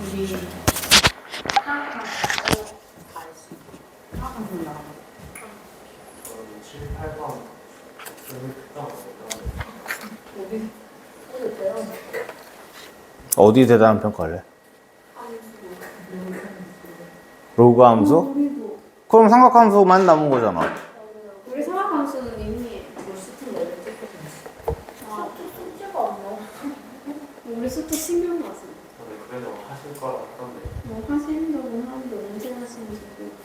우리 하나하나 다 했어. 하나하나 나와. 7, 8번 여기 특강 어떨까? 우리 오늘 배워. 어디 대단한 평가할래? 로그 함수? 그럼 삼각함수만 남은 거잖아. 우리 사학함수는 이미 뭐 수트 내려 찍거든. 아, 숙제가 안 나와. 우리 수트 신경 나서. 저는 그래도 하실 거라 하던데 뭐 하신다고 하는데 언제 하시는지 모르겠어.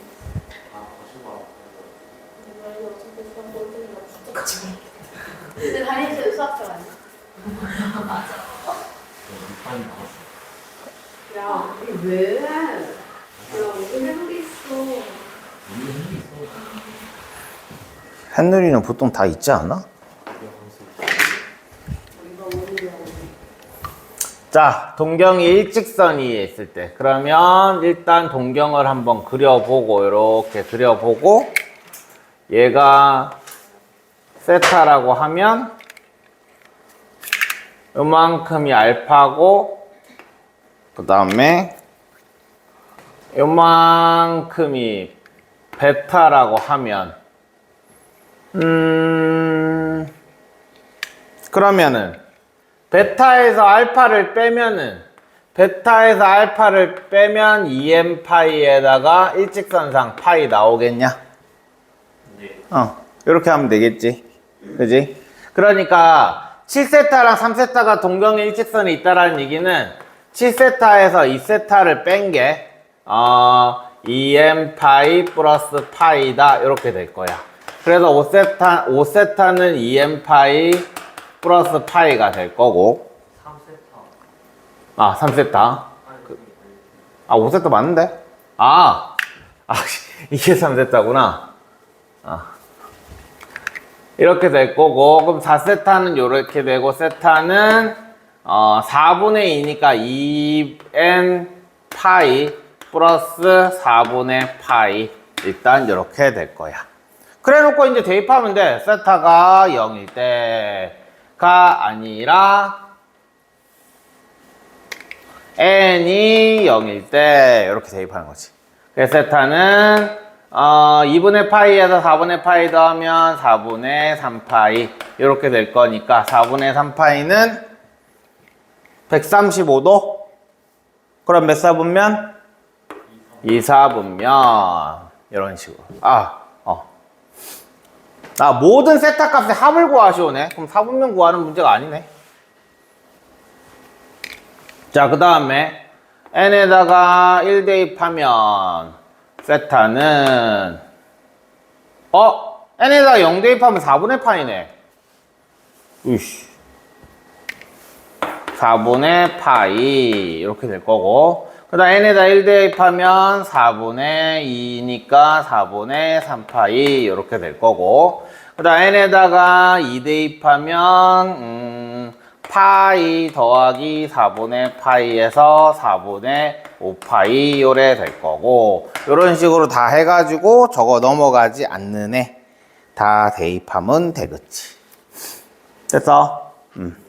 아 하실 거라 내가 이거 어차피 꼴등이라 숙제까지 못 근데 다니실 수학자 아니야? 밑판이 나왔어 야, 이게 왜? 야, 우리 한게 있어. 한누리는 보통 다 있지 않아? 우리가 오히려 자, 동경이 일직선 위에 있을 때. 그러면 일단 동경을 한번 그려보고, 이렇게 그려보고, 얘가 세타라고 하면, 요만큼이 알파고, 그 다음에, 요만큼이 베타라고 하면, 음, 그러면은, 베타에서 알파를 빼면은 베타에서 알파를 빼면 2m 파이에다가 일직선상 파이 나오겠냐? 이제 어, 이렇게 하면 되겠지. 그지? 그러니까 7세타랑 3세타가 동경의 일직선에 있다라는 얘기는 7세타에서 2세타를 뺀 게 어, 2m 파이 플러스 파이다 이렇게 될 거야. 그래서 5세타 5세타는 2m 파이 플러스 파이가 될 거고 3세타 아 3세타 아니 아 5세타 맞는데? 아, 아 이게 3세타구나. 아. 이렇게 될 거고 그럼 4세타는 이렇게 되고 세타는 어, 4분의 2니까 2n 파이 플러스 4분의 파이 일단 이렇게 될 거야. 그래 놓고 이제 대입하면 돼. 세타가 0일 때 가 아니라 n이 0일 때 이렇게 대입하는 거지. 그래서 세타는 어, 2분의 파이에서 4분의 파이 더하면 4분의 3파이 이렇게 될 거니까 4분의 3파이는 135도? 그럼 몇 사분면? 2 사분면 이런 식으로 아, 어. 아 모든 세타 값의 합을 구하시오네 그럼 4분면 구하는 문제가 아니네 자, 그 다음에 n에다가 1 대입하면 세타는 어? n에다가 0 대입하면 4분의 파이네. 으이씨. 4분의 파이 이렇게 될 거고 그 다음 n에다 1 대입하면 4분의 2니까 4분의 3파이 이렇게 될 거고 그 다음 n에다가 2 대입하면 음, 파이 더하기 4분의 파이에서 4분의 5파이 요래 될 거고 이런 식으로 다 해가지고 저거 넘어가지 않는 애 다 대입하면 되겠지 됐어? 음.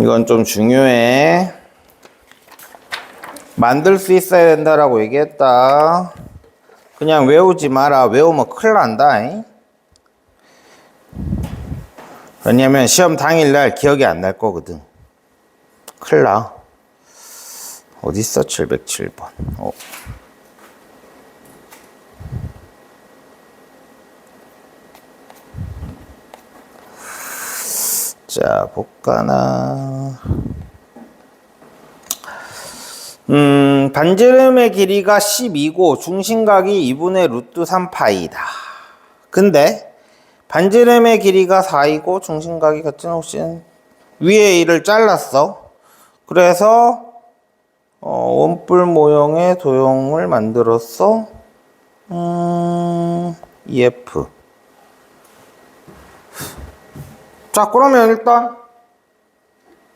이건 좀 중요해 만들 수 있어야 된다라고 얘기했다 그냥 외우지 마라 외우면 큰일 난다 잉? 왜냐면 시험 당일날 기억이 안 날 거거든. 큰일 나. 어딨어? 707번. 어. 자, 볼까나. 음, 반지름의 길이가 12고 중심각이 2분의 루트 3파이다. 근데 반지름의 길이가 4이고 중심각이 같은 혹시는 위에 1을 잘랐어. 그래서 어, 원뿔 모형의 도형을 만들었어. 음, EF. 자, 그러면 일단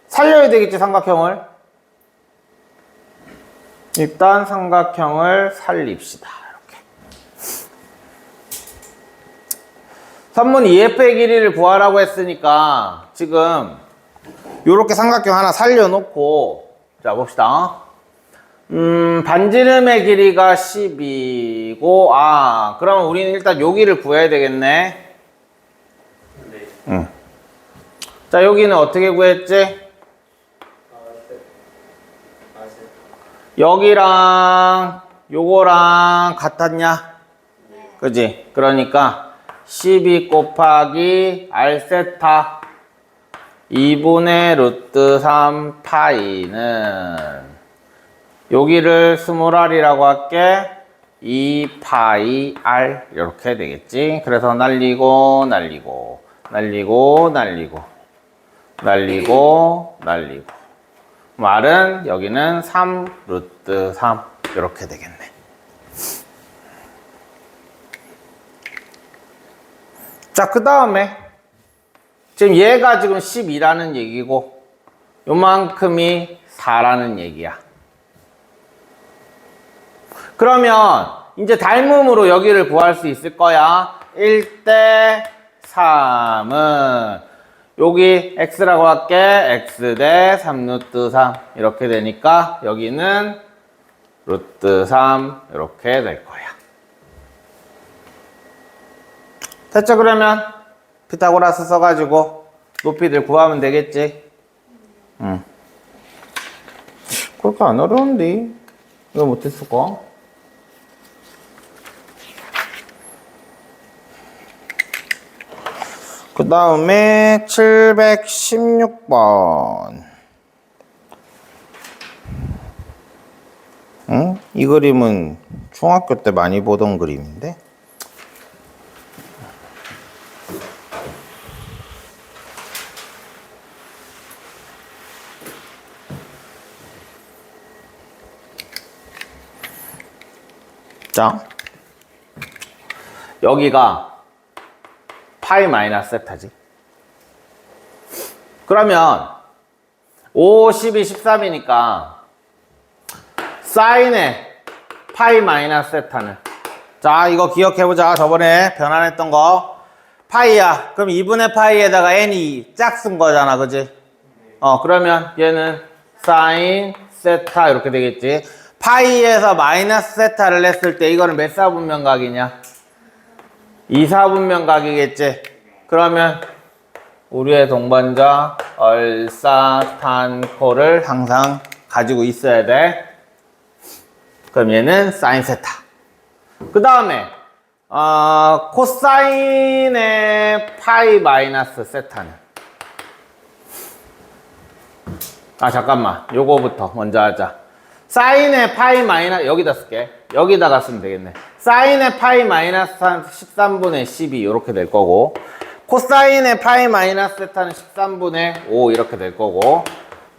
살려야 되겠지, 삼각형을. 일단 삼각형을 살립시다. 이렇게. 선문 EF의 길이를 구하라고 했으니까 지금 요렇게 삼각형 하나 살려놓고 자 봅시다. 음 반지름의 길이가 10이고 아 그러면 우리는 일단 여기를 구해야 되겠네. 네. 응. 자 여기는 어떻게 구했지? 여기랑 요거랑 같았냐? 그지? 그러니까 12 곱하기 r세타 2분의 루트 3 파이는 여기를 스몰 r이라고 할게 2 파이 r 이렇게 되겠지 그래서 날리고 날리고 날리고 날리고 날리고 날리고. 말은 여기는 3 루트 3 이렇게 되겠네. 자그 다음에 지금 얘가 지금 12라는 얘기고 요만큼이 4라는 얘기야. 그러면 이제 닮음으로 여기를 구할 수 있을 거야. 1대 3은 여기 x라고 할게. x 대 3루트 3 이렇게 되니까 여기는 루트 3 이렇게 될 거야. 됐죠 그러면? 피타고라스 써가지고 높이들 구하면 되겠지? 응. 그렇게 안 어려운데. 이거 못했을까? 그 다음에 716번. 응? 이 그림은 중학교 때 많이 보던 그림인데? 자, 여기가 파이 마이너스 세타지. 그러면 5, 12, 13이니까 사인의 파이 마이너스 세타는. 자 이거 기억해보자. 저번에 변환했던 거. 파이야. 그럼 2분의 파이에다가 n이 짝쓴 거잖아 그지? 어 그러면 얘는 사인 세타 이렇게 되겠지. 파이에서 마이너스 세타를 냈을 때 이거는 몇 사분면각이냐 2사분면 각이겠지. 그러면 우리의 동반자 얼사탄코를 항상 가지고 있어야 돼. 그럼 얘는 사인 세타. 그 다음에 어, 코사인의 파이 마이너스 세타는 아 잠깐만 요거부터 먼저 하자. 사인의 파이 마이너스 여기다 쓸게. 여기다가 쓰면 되겠네. 사인의 파이 마이너스 13분의 12 이렇게 될 거고 코사인의 파이 마이너스 세타는 13분의 5 이렇게 될 거고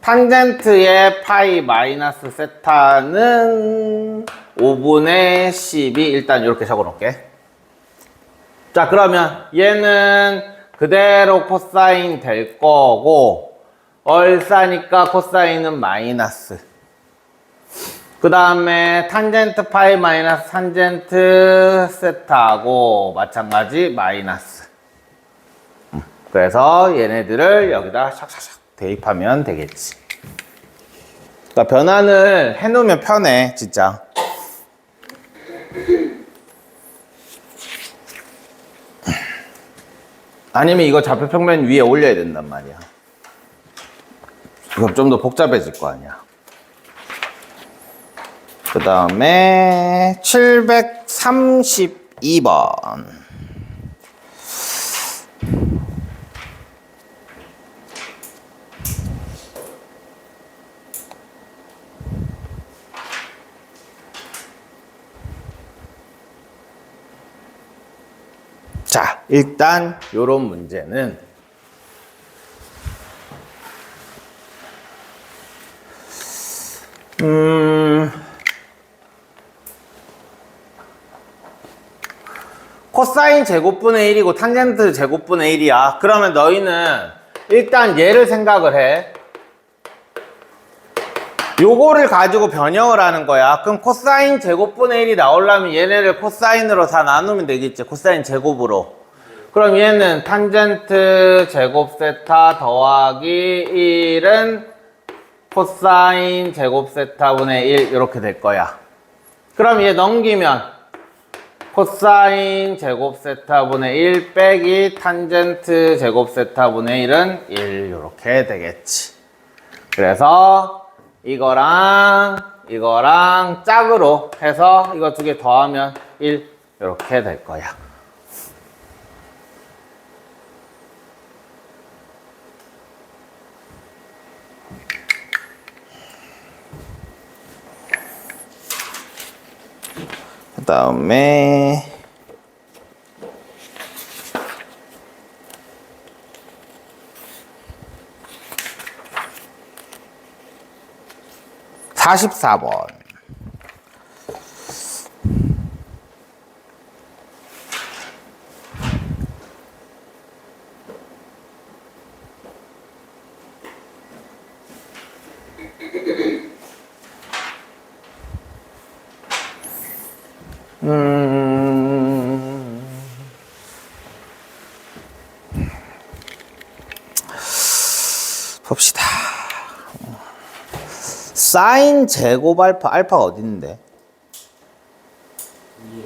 탄젠트의 파이 마이너스 세타는 5분의 12 일단 이렇게 적어 놓을게. 자 그러면 얘는 그대로 코사인 될 거고 얼싸니까 코사인은 마이너스 그 다음에 탄젠트 파이 마이너스 탄젠트 세타하고 마찬가지 마이너스. 음, 그래서 얘네들을 여기다 샥샥샥 대입하면 되겠지. 그러니까 변환을 해놓으면 편해 진짜. 아니면 이거 좌표평면 위에 올려야 된단 말이야. 그럼 좀 더 복잡해질 거 아니야 그 다음에 732번. 자, 일단 요런 문제는 음 코사인 제곱분의 1이고 탄젠트 제곱분의 1이야. 그러면 너희는 일단 얘를 생각을 해. 요거를 가지고 변형을 하는 거야. 그럼 코사인 제곱분의 1이 나오려면 얘네를 코사인으로 다 나누면 되겠지. 코사인 제곱으로. 그럼 얘는 탄젠트 제곱 세타 더하기 1은 코사인 제곱 세타분의 1 이렇게 될 거야. 그럼 얘 넘기면 코사인 제곱 세타분의 1 빼기 탄젠트 제곱 세타분의 1은 1 이렇게 되겠지. 그래서 이거랑 이거랑 짝으로 해서 이거 두 개 더하면 1 이렇게 될 거야. 다음에 사십사 번 사인 제곱 알파 알파가 어디 있는데?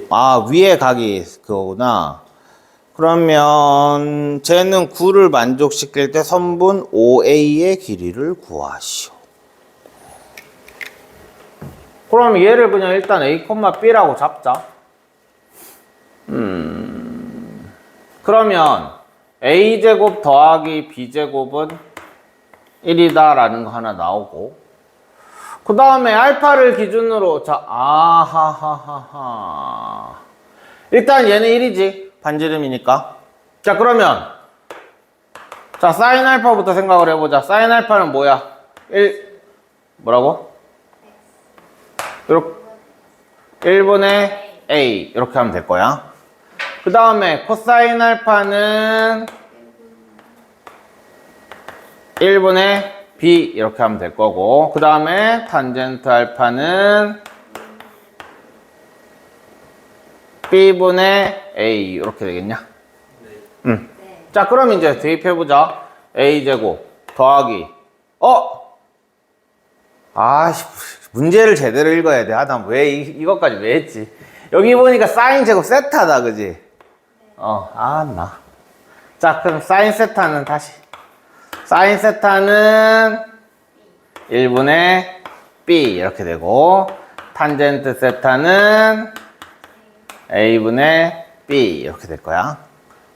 아 위에 각이 그거구나. 그러면 쟤는 9를 만족시킬 때 선분 OA의 길이를 구하시오. 그럼 얘를 그냥 일단 A, B라고 잡자. 음. 그러면 A제곱 더하기 B제곱은 1이다라는 거 하나 나오고 그 다음에 알파를 기준으로 자 아하하하하. 일단 얘는 1이지. 반지름이니까. 자 그러면 자 사인 알파부터 생각을 해보자. 사인 알파는 뭐야? 1 뭐라고? 이렇게 1분의 A. 이렇게 하면 될 거야. 그 다음에 코사인 알파는 1분의 B 이렇게 하면 될 거고 그 다음에 탄젠트 알파는 B분의 A 이렇게 되겠냐? 네. 응. 자 그럼 이제 대입해보자 A제곱 더하기 어? 아씨 문제를 제대로 읽어야 돼 하다 왜 이, 이것까지 왜 했지 여기 보니까 사인 제곱 세타다 그지? 어 아 나 자 그럼 사인 세타는 다시 사인 세타는 1분의 B 이렇게 되고 탄젠트 세타는 A분의 B 이렇게 될 거야.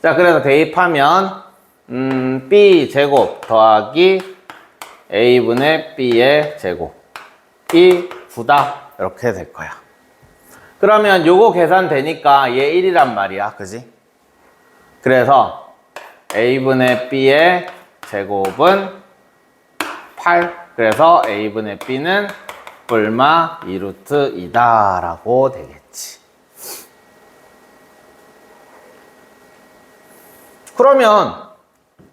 자, 그래서 대입하면 음, B 제곱 더하기 A분의 B의 제곱이 9다 이렇게 될 거야. 그러면 요거 계산되니까 얘 1이란 말이야. 그지? 그래서 A분의 B의 제곱은 8. 그래서 A분의 B는 뿔마 2루트 2다 라고 되겠지. 그러면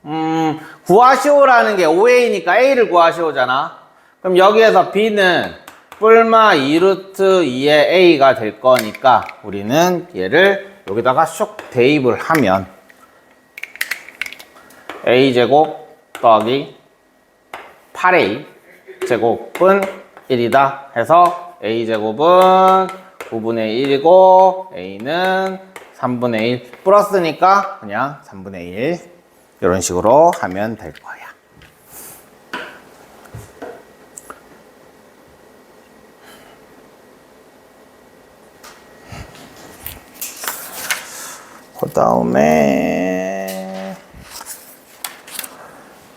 음, 구하시오라는 게 5A니까 A를 구하시오잖아. 그럼 여기에서 B는 뿔마 2루트 2의 A가 될 거니까 우리는 얘를 여기다가 슉 대입을 하면 A제곱 더하기 8A 제곱은 1이다 해서 A제곱은 9분의 1이고 A는 3분의 1 플러스니까 그냥 3분의 1 이런 식으로 하면 될 거야. 그 다음에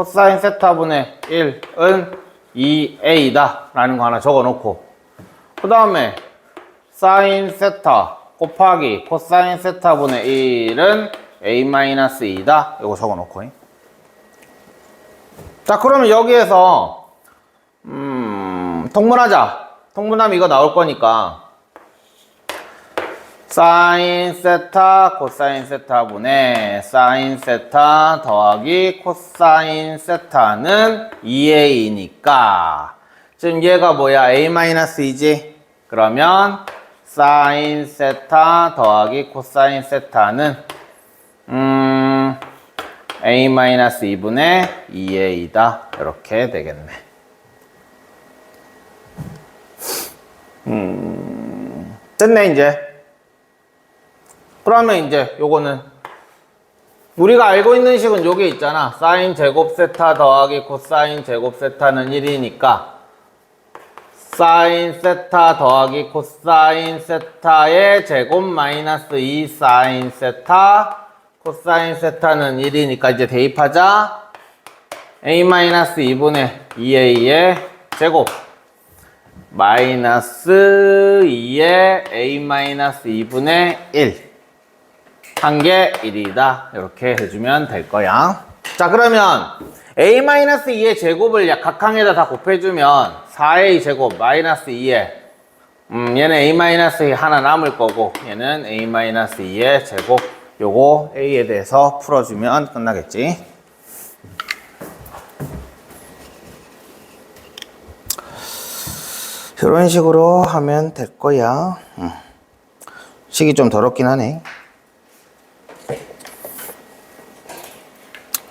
코사인 세타분의 1은 2a다 라는 거 하나 적어 놓고 그 다음에 사인 세타 곱하기 코사인 세타분의 1은 a-2다. 이거 적어 놓고. 자, 그러면 여기에서 음, 통분하자. 통분하면 이거 나올 거니까 사인 세타 코사인 세타분의 사인 세타 더하기 코사인 세타는 2a니까 지금 얘가 뭐야? a-2지? 그러면 사인 세타 더하기 코사인 세타는 음 a-2분의 2a이다 이렇게 되겠네 음 됐네 이제 그러면 이제 요거는 우리가 알고 있는 식은 요게 있잖아. 사인 제곱 세타 더하기 코사인 제곱 세타는 1이니까 사인 세타 더하기 코사인 세타의 제곱 마이너스 2 사인 세타 코사인 세타는 1이니까 이제 대입하자. a 마이너스 2분의 2a의 제곱 마이너스 2의 a 마이너스 2분의 1 한개 1이다. 이렇게 해주면 될 거야. 자, 그러면 a-2의 제곱을 약 각항에다 다 곱해주면 4a 제곱 마이너스 2에 음, 얘는 a-2 하나 남을 거고 얘는 a-2의 제곱 요거 a에 대해서 풀어주면 끝나겠지. 이런 식으로 하면 될 거야. 음. 식이 좀 더럽긴 하네.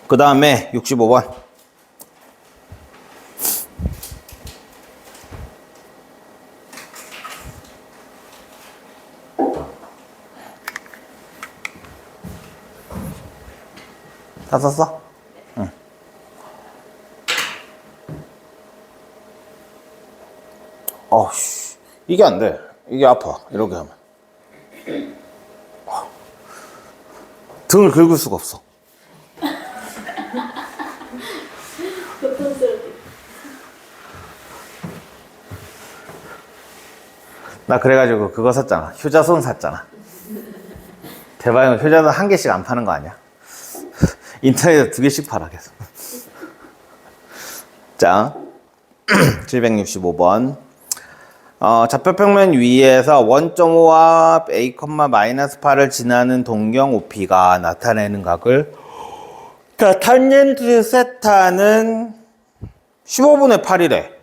그 다음에 65번. 다 썼어? 응. 어씨, 이게 안 돼. 이게 아파. 이렇게 하면. 등을 긁을 수가 없어. 고통스럽게. 나 그래가지고 그거 샀잖아. 효자손 샀잖아. 대박이면 효자손 한 개씩 안 파는 거 아니야? 인터넷에 두 개씩 팔아 계속. 자, 765번. 어, 좌표평면 위에서 1.5와 a, 마이너스 8을 지나는 동경 OP가 나타내는 각을 자, 탄젠트 세타는 15분의 8이래.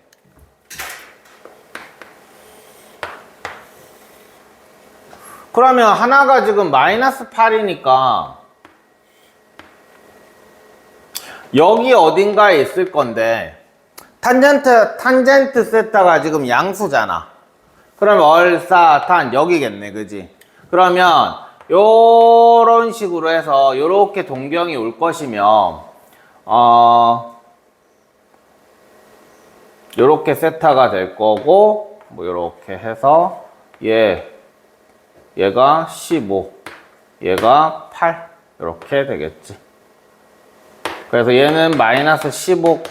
그러면 하나가 지금 마이너스 8이니까 여기 어딘가에 있을 건데 탄젠트 탄젠트 세타가 지금 양수잖아. 그러면 얼사탄 여기겠네, 그지? 그러면 요런 식으로 해서 요렇게 동경이 올 것이면 어 요렇게 세타가 될 거고 뭐 요렇게 해서 얘 얘가 15, 얘가 8 이렇게 되겠지. 그래서 얘는 마이너스 15,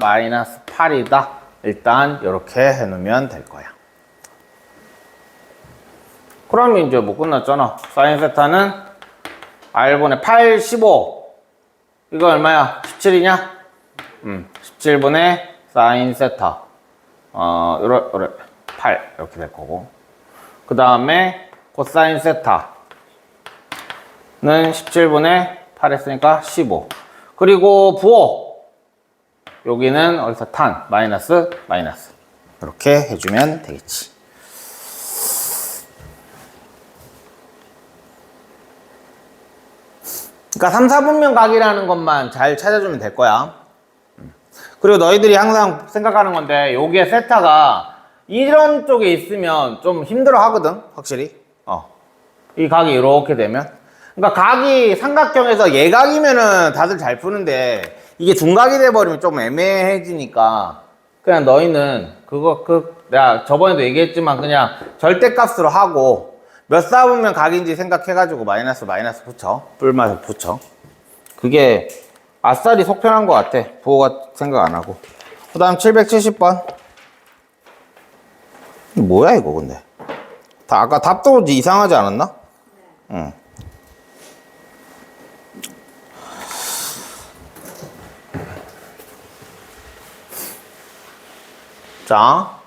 마이너스 8이다. 일단 이렇게 해놓으면 될 거야. 그러면 이제 뭐 끝났잖아. 사인 세타는 R분의 8, 15. 이거 얼마야? 17이냐? 음, 17분의 사인 세타. 어, 요래, 요래, 8. 이렇게 될 거고. 그 다음에 코사인 세타는 17분의 8 했으니까 15. 그리고 부호. 여기는 어디서 탄, 마이너스, 마이너스. 이렇게 해주면 되겠지. 그러니까 3, 4분면 각이라는 것만 잘 찾아주면 될 거야. 음. 그리고 너희들이 항상 생각하는 건데, 여기에 세타가 이런 쪽에 있으면 좀 힘들어 하거든, 확실히. 어. 이 각이 이렇게 되면. 그러니까 각이 삼각형에서 예각이면은 다들 잘 푸는데, 이게 둔각이 돼버리면 좀 애매해지니까, 그냥 너희는 그거, 그, 내가 저번에도 얘기했지만 그냥 절대값으로 하고, 몇 사분면 각인지 생각해가지고 마이너스 마이너스 붙여. 뿔맛을 붙여. 그게 아싸리 속 편한 것 같아. 부호가 생각 안 하고. 그 다음 770번. 뭐야 이거 근데 다 아까 답도 이상하지 않았나? 응. 자,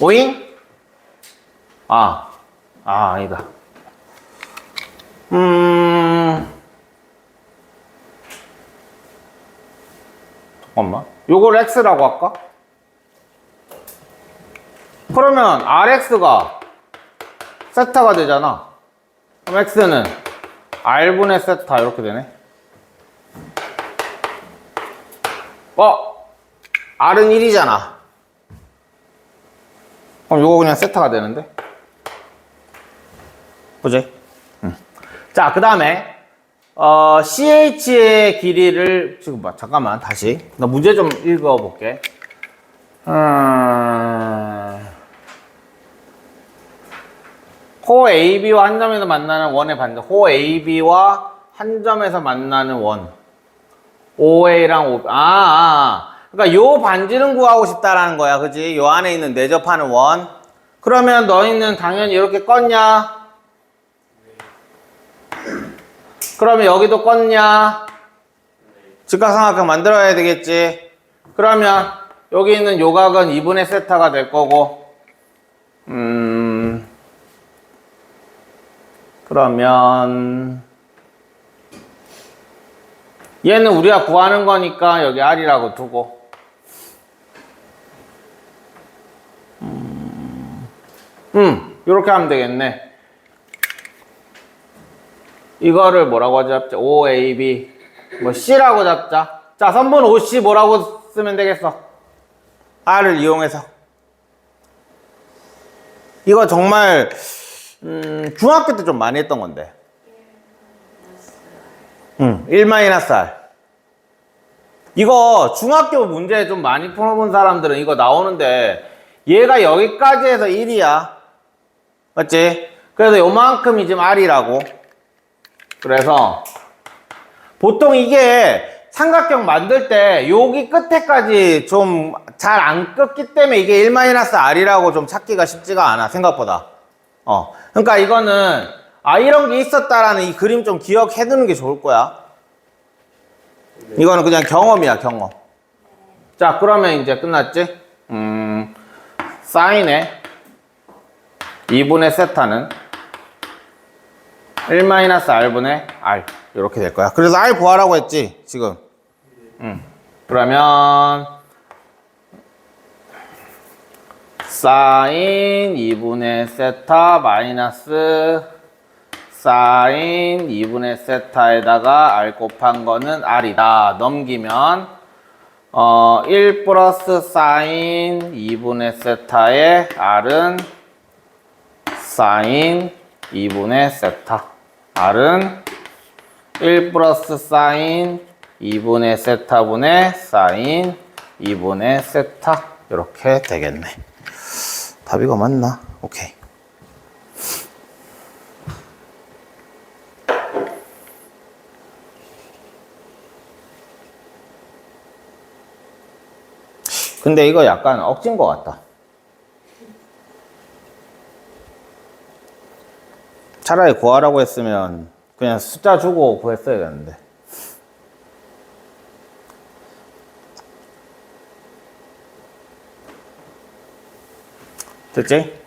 오잉? 아, 아 아니다. 음, 잠깐만. 요걸 X라고 할까? 그러면 rx가 세타가 되잖아. 그럼 x는 r분의 세타 이렇게 되네. 어? r은 1이잖아. 그럼 요거 그냥 세타가 되는데? 그지? 응. 자, 그 다음에 어, CH의 길이를 지금 봐 잠깐만 다시 나 문제 좀 읽어볼게. 음... 호 AB와 한 점에서 만나는 원의 반대. 호 AB와 한 점에서 만나는 원. OA랑 O. 아, 아, 아. 그러니까 요 반지는 구하고 싶다라는 거야, 그지? 요 안에 있는 내접하는 원. 그러면 너희는 당연히 이렇게 껐냐? 그러면 여기도 껐냐? 직각삼각형 만들어야 되겠지. 그러면 여기 있는 요각은 2분의 세타가 될 거고, 음, 그러면 얘는 우리가 구하는 거니까 여기 R이라고 두고, 음, 음 이렇게 하면 되겠네. 이거를 뭐라고 잡자? OAB. 뭐 C라고 잡자. 자, 선분 OC 뭐라고 쓰면 되겠어? R을 이용해서. 이거 정말 음, 중학교 때 좀 많이 했던 건데. 응, 1-R. 이거 중학교 문제 좀 많이 풀어본 사람들은 이거 나오는데 얘가 여기까지 해서 1이야. 맞지? 그래서 요만큼이 지금 R이라고. 그래서 보통 이게 삼각형 만들 때 여기 끝에까지 좀 잘안 끄기 때문에 이게 1-R이라고 좀 찾기가 쉽지가 않아 생각보다 어 그러니까 이거는 아 이런 게 있었다라는 이 그림 좀 기억해 두는 게 좋을 거야 이거는 그냥 경험이야 경험 자 그러면 이제 끝났지 음 사인의 2분의 세타는 1-R분의 R 이렇게 될 거야. 그래서 R 구하라고 했지 지금. 음. 그러면 사인 2분의 세타 마이너스 사인 2분의 세타에다가 R 곱한 거는 R이다. 넘기면 어, 1 플러스 사인 2분의 세타의 R은 사인 2분의 세타. R은 1 플러스 사인 2분의 세타분의 사인 2분의 세타. 이렇게 되겠네. 답이가 맞나? 오케이. 근데 이거 약간 억진 것 같다. 차라리 구하라고 했으면 그냥 숫자 주고 구했어야 되는데. 됐지?